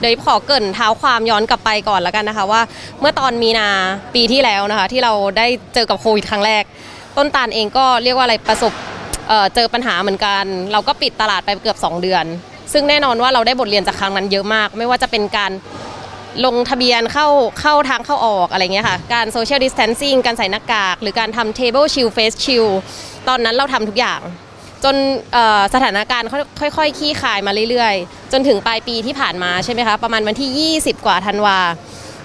เดี๋ยวขอเกรินเท้าความย้อนกลับไปก่อนแล้วกันนะคะว่า เมื่อตอนมีนาปีที่แล้วนะคะ ที่เราได้เจอกับโควิดครั้งแรก ต้นตาลเองก็เรียกว่าอะไรประสบเเจอปัญหาเหมือนกัน เราก็ปิดตลาดไปเกือบ 2 เดือน ซึ่งแน่นอนว่าเราได้บทเรียนจากครั้งนั้นเยอะมาก ไม่ว่าจะเป็นการลงทะเบียนเข้าเข้าทางเข้าออกอะไรเงี้ยค่ะ การโซเชียลดิส a ทนซิ่งการใส่หน้ากาก หรือการทำเทเบิลชิลเฟสชิลตอนนั้นเราทำทุกอย่าง จนสถานการณ์ค่อยๆค่อยๆขี้คายมาเรื่อยๆ จนถึงปลายปีที่ผ่านมาใช่ไหมคะ ประมาณวันที่ 20 กว่าธันวา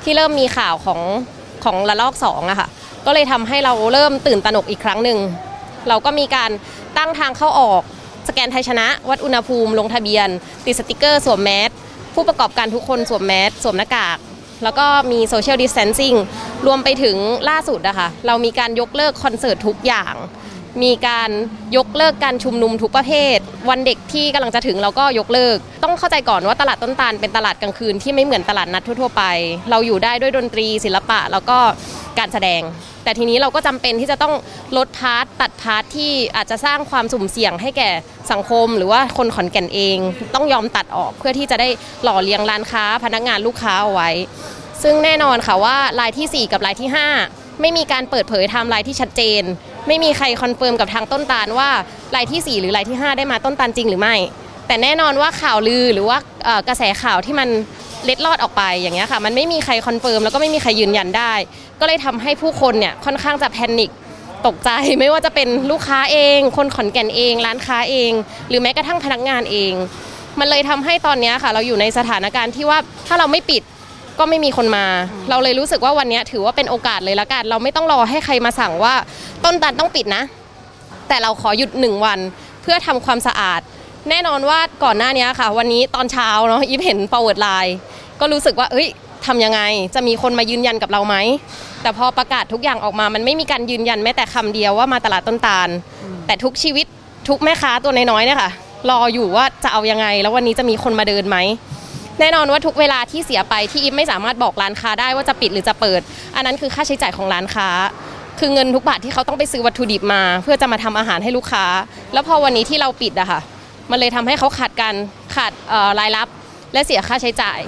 ที่เริ่มมีข่าวของของระลอกสองอะค่ะ ก็เลยทำให้เราเริ่มตื่นตระหนกอีกครั้งหนึ่ง เราก็มีการตั้งทางเข้าออก สแกนไทยชนะ วัดอุณหภูมิ ลงทะเบียน ติดสติกเกอร์สวมแมสผู้ประกอบการทุกคนสวมแมสสวมหน้ากาก แล้วก็มีโซเชียลดิส a ทนซิ่งรวมไปถึงล่าสุดอะค่ะเรามีการยกเลิกคอนเสิร์ตทุกอย่าง มีการยกเลิกการชุมนุมทุกประเภท วันเด็กที่กำลังจะถึงเราก็ยกเลิก ต้องเข้าใจก่อนว่าตลาดต้นตาลเป็นตลาดกลางคืนที่ไม่เหมือนตลาดนัดทั่วๆไป เราอยู่ได้ด้วยดนตรีศิลปะแล้วก็การแสดง แต่ทีนี้เราก็จำเป็นที่จะต้องลดพาร์ทตัดพาร์ทที่อาจจะสร้างความสุ่มเสี่ยงให้แก่สังคม หรือว่าคนขอนแก่นเอง ต้องยอมตัดออกเพื่อที่จะได้หล่อเลี้ยงร้านค้า พนักงานลูกค้าเอาไว้ ซึ่งแน่นอนค่ะว่ารายทีสี่ 4 กับรายที่ 5 ไม่มีการเปิดเผยไทม์ไลน์ที่ชัดเจน ไม่มีใครคอนเฟิร์มกับทางต้นตาลว่ารายทีสี่ 4 หรือรายที่ 5 ได้มาต้นตาลจริงหรือไม่ แต่แน่นอนว่าข่าวลือหรือว่ากระแสข่าวที่มันเล็ดลอดออกไปอย่างเงี้ยค่ะ มันไม่มีใครคอนเฟิร์มแล้วก็ไม่มีใครยืนยันได้ ก็เลยทำให้ผู้คนเนี่ยค่อนข้างจะแพนิคตกใจไม่ว่าจะเป็นลูกค้าเอง คนขอนแก่นเอง ร้านค้าเอง หรือแม้กระทั่งพนักงานเอง มันเลยทำให้ตอนนี้ค่ะ เราอยู่ในสถานการณ์ที่ว่าถ้าเราไม่ปิด ก็ไม่มีคนมา เราเลยรู้สึกว่าวันเนี้ยถือว่าเป็นโอกาสเลยละกัน เราไม่ต้องรอให้ใครมาสั่งว่าต้นตาลต้องปิดนะ แต่เราขอหยุดหนึ่งวันเพื่อทำความสะอาด แน่นอนว่าก่อนหน้านี้ค่ะ วันนี้ตอนเช้าเนาะอีฟเห็น forward line ก็รู้สึกว่าเอ้ยทำยังไง จะมีคนมายืนยันกับเราไหม แต่พอประกาศทุกอย่างออกมา มันไม่มีการยืนยันแม้แต่คำเดียวว่ามาตลาดต้นตาล แต่ทุกชีวิตทุกแม่ค้าตัวน้อยๆเนี่ยค่ะ รออยู่ว่าจะเอายังไง แล้ววันนี้จะมีคนมาเดินไหม แน่นอนว่าทุกเวลาที่เสียไปที่อิฟไม่สามารถบอกร้านค้าได้ว่าจะปิดหรือจะเปิด อันนั้นคือค่าใช้จ่ายของร้านค้า คือเงินทุกบาทที่เขาต้องไปซื้อวัตถุดิบมา เพื่อจะมาทำอาหารให้ลูกค้า แล้วพอวันนี้ที่เราปิดอะค่ะมันเลยทำให้เขาขาดการขาดรายรับ และเสียค่าใช้จ่าย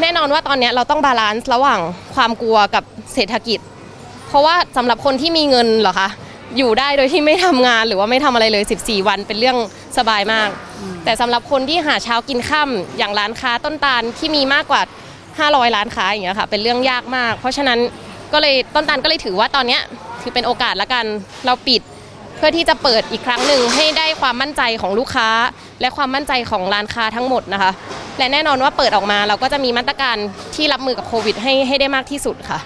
แน่นอนว่าตอนนี้เราต้องบาลานซ์ระหว่างความกลัวกับเศรษฐกิจ เพราะว่าสำหรับคนที่มีเงินเหรอคะ อยู่ได้โดยที่ไม่ทำงานหรือว่าไม่ทำอะไรเลย 14 วันเป็นเรื่องสบายมาก แต่สำหรับคนที่หาเช้ากินค่ำอย่างร้านค้าต้นตาลที่มีมากกว่า 500 ร้านค้าอย่างเงี้ยค่ะ เป็นเรื่องยากมาก เพราะฉะนั้นก็เลยต้นตาลก็เลยถือว่าตอนเนี้ยถือเป็นโอกาสละกันเราปิด เพื่อที่จะเปิดอีกครั้งหนึ่งให้ได้ความมั่นใจของลูกค้า และความมั่นใจของร้านค้าทั้งหมดนะคะ และแน่นอนว่าเปิดออกมาเราก็จะมีมาตรการที่รับมือกับโควิดให้ให้ได้มากที่สุดค่ะ